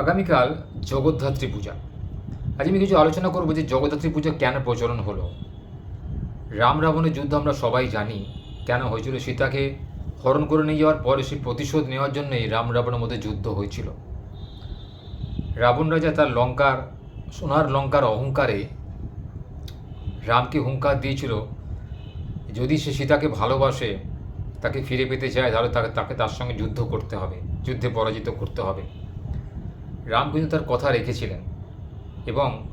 আগামীকাল জগদ্ধাত্রী পূজা। আজ আমি কিছু আলোচনা করব যে জগদ্ধাত্রী পূজা কেন প্রচলন হলো। রাম রাবণের যুদ্ধ আমরা সবাই জানি কেন হয়েছিল। সীতাকে হরণ করে নিয়ে যাওয়ার পরে সেই প্রতিশোধ নেওয়ার জন্যই রাম রাবণের মধ্যে যুদ্ধ হয়েছিল। রাবণ রাজা তার লঙ্কার, সোনার লঙ্কার অহংকারে রামকে হুঙ্কার দিয়েছিল, যদি সে সীতাকে ভালোবাসে, তাকে ফিরে পেতে চায়, তাহলে তাকে তাকে তার সঙ্গে যুদ্ধ করতে হবে, যুদ্ধে পরাজিত করতে হবে। রাম কিন্তু তার কথা রেখেছিলেন এবং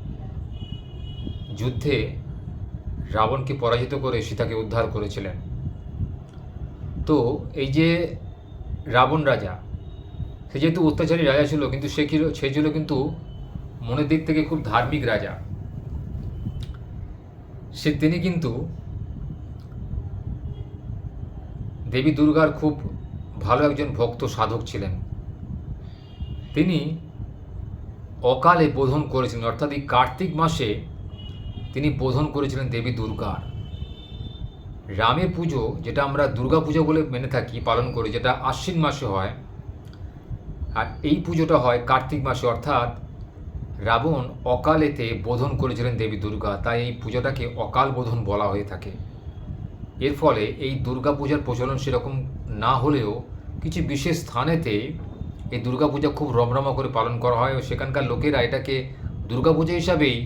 যুদ্ধে রাবণকে পরাজিত করে সীতাকে উদ্ধার করেছিলেন। তো এই যে রাবণ রাজা, সে যেহেতু অত্যাচারী রাজা ছিল, কিন্তু সে ছিল সে ছিল কিন্তু মনের দিক থেকে খুব ধার্মিক রাজা। সে তিনি কিন্তু দেবী দুর্গার খুব ভালো একজন ভক্ত, সাধক ছিলেন। তিনি অকালে বোধন করেছিলেন, অর্থাৎ এই কার্তিক মাসে তিনি বোধন করেছিলেন দেবী দুর্গার। রামের পুজো, যেটা আমরা দুর্গা পুজো বলে মেনে থাকি, পালন করি, যেটা আশ্বিন মাসে হয়, আর এই পুজোটা হয় কার্তিক মাসে, অর্থাৎ রাবণ অকালেতে বোধন করেছিলেন দেবী দুর্গা, তাই এই পুজোটাকে অকাল বোধন বলা হয়ে থাকে। এর ফলে এই দুর্গা পূজার প্রচলন সেরকম না হলেও কিছু বিশেষ স্থানেতে এই দুর্গাপূজা খুব রমরমা করে পালন করা হয় ও সেখানকার লোকেরা এটাকে দুর্গাপূজা হিসাবেই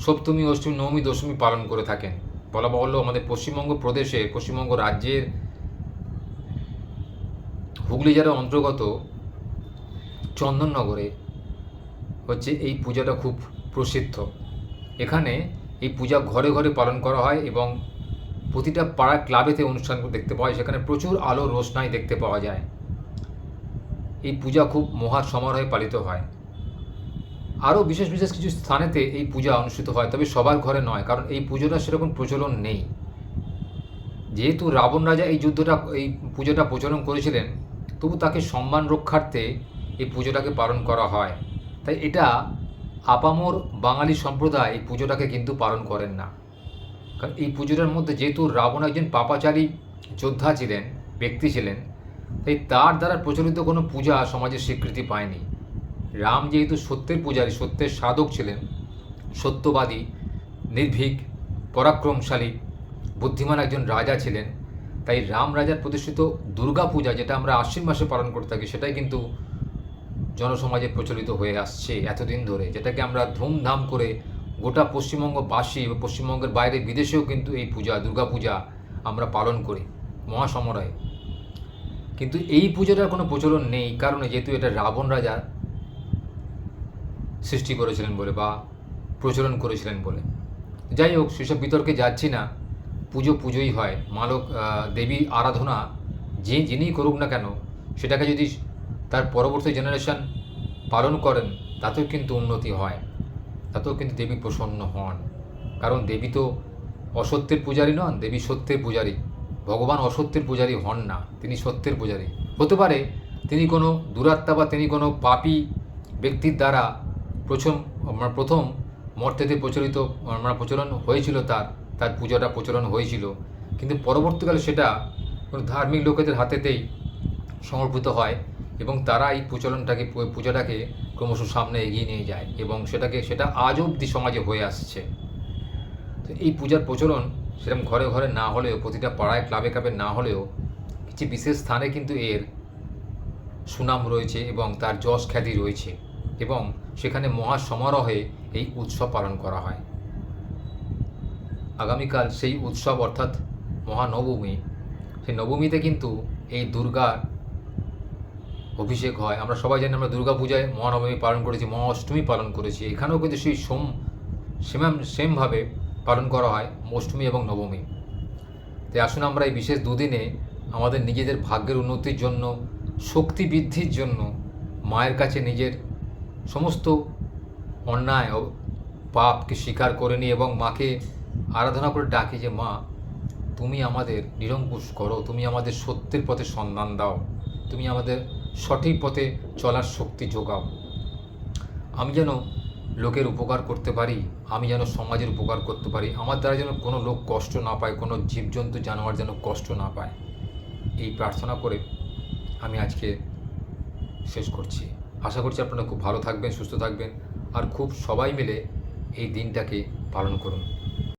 সপ্তমী, অষ্টমী, নবমী, দশমী পালন করে থাকেন। বলা বাহুল্য আমাদের পশ্চিমবঙ্গ প্রদেশে, পশ্চিমবঙ্গ রাজ্যের হুগলি জেলার অন্তর্গত চন্দননগরে হচ্ছে এই পূজাটা খুব প্রসিদ্ধ। এখানে এই পূজা ঘরে ঘরে পালন করা হয় এবং প্রতিটা পাড়া ক্লাবেতে অনুষ্ঠান দেখতে পাওয়া যায়। সেখানে প্রচুর আলো রোশনাই দেখতে পাওয়া যায়। এই পূজা খুব মহা সমারোহে পালিত হয়। আরও বিশেষ বিশেষ কিছু স্থানেতে এই পূজা অনুষ্ঠিত হয়, তবে সবার ঘরে নয়, কারণ এই পুজোটা সেরকম প্রচলন নেই। যেহেতু রাবণ রাজা এই যুদ্ধটা, এই পুজোটা প্রচলন করেছিলেন, তবু তাকে সম্মান রক্ষার্থে এই পুজোটাকে পালন করা হয়। তাই এটা আপামর বাঙালি সম্প্রদায় এই পুজোটাকে কিন্তু পালন করেন না। কারণ এই পুজোটার মধ্যে যেহেতু রাবণ একজন পাপাচারী যোদ্ধা ছিলেন, ব্যক্তি ছিলেন তাই তার দ্বারা প্রচলিত কোনো পূজা সমাজে স্বীকৃতি পায়নি। রাম যেহেতু সত্যের পূজারী, সত্যের সাধক ছিলেন, সত্যবাদী, নির্ভীক, পরাক্রমশালী, বুদ্ধিমান একজন রাজা ছিলেন, তাই রাম রাজার প্রতিষ্ঠিত দুর্গা পূজা যেটা আমরা আশ্বিন মাসে পালন করে থাকি, সেটাই কিন্তু জনসমাজে প্রচলিত হয়ে আসছে এতদিন ধরে, যেটাকে আমরা ধুমধাম করে গোটা পশ্চিমবঙ্গবাসী বা পশ্চিমবঙ্গের বাইরে বিদেশেও কিন্তু এই পূজা, দুর্গা পূজা আমরা পালন করি। মহাসমরায়। কিন্তু এই পুজোটার কোনো প্রচলন নেই, কারণে যেহেতু এটা রাবণ রাজা সৃষ্টি করেছিলেন বলে বা প্রচলন করেছিলেন বলে। যাই হোক, সেসব বিতর্কে যাচ্ছি না। পুজো পুজোই হয়। মালক দেবী, আরাধনা, যে যিনিই করুক না কেন, সেটাকে যদি তার পরবর্তী জেনারেশন পালন করেন, তাতেও কিন্তু উন্নতি হয়। তাতেও কিন্তু দেবী প্রসন্ন হন। কারণ দেবী তো অসত্যের পূজারী নন, দেবী সত্যের পূজারী। ভগবান অসত্যের পূজারী হন না, তিনি সত্যের পূজারী। হতে পারে তিনি কোনো দুরাত্মা বা তিনি কোনো পাপী ব্যক্তির দ্বারা প্রথম আমরা প্রথম মর্তেতে প্রচলিত আমরা প্রচলন হয়েছিল তার তার পূজাটা প্রচলন হয়েছিল। কিন্তু পরবর্তীকালে সেটা কোনো ধার্মিক লোকেদের হাতেতেই সমর্পিত হয় এবং তারা এই প্রচলনটাকে, পূজাটাকে ক্রমশ সামনে এগিয়ে নিয়ে যায় এবং সেটাকে, সেটা আজ অবধি সমাজে হয়ে আসছে। তো এই পূজার প্রচলন সেরকম ঘরে ঘরে না হলেও, প্রতিটা পাড়ায় ক্লাবে ক্লাবে না হলেও, কিছু বিশেষ স্থানে কিন্তু এর সুনাম রয়েছে এবং তার যশ খ্যাতি রয়েছে এবং সেখানে মহা সমারোহে এই উৎসব পালন করা হয়। আগামীকাল সেই উৎসব অর্থাৎ মহানবমী, সেই নবমীতে কিন্তু এই দুর্গার অভিষেক হয়। আমরা সবাই জানি আমরা দুর্গা পূজায় মহানবমী পালন করেছি মহা অষ্টমী পালন করেছি। এখানেও কিন্তু সেই সোম সেম সেমভাবে পালন করা হয়, অষ্টমী এবং নবমী। তাই আসুন আমরা এই বিশেষ দুদিনে আমাদের নিজেদের ভাগ্যের উন্নতির জন্য, শক্তি বৃদ্ধির জন্য, মায়ের কাছে নিজের সমস্ত অন্যায় পাপকে স্বীকার করে নিই এবং মাকে আরাধনা করে ডাকি যে, মা, তুমি আমাদের নিরঙ্কুশ করো, তুমি আমাদের সত্যের পথে সন্ধান দাও, তুমি আমাদের সঠিক পথে চলার শক্তি যোগাও। আমি যেন লোকের উপকার করতে পারি, আমি যেন সমাজের উপকার করতে পারি, আমার দ্বারা যেন কোনো লোক কষ্ট না পায়, কোনো জীবজন্তু জানোয়ার যেন কষ্ট না পায়। এই প্রার্থনা করে আমি আজকে শেষ করছি। আশা করছি আপনারা খুব ভালো থাকবেন, সুস্থ থাকবেন, আর খুব সবাই মিলে এই দিনটাকে পালন করুন।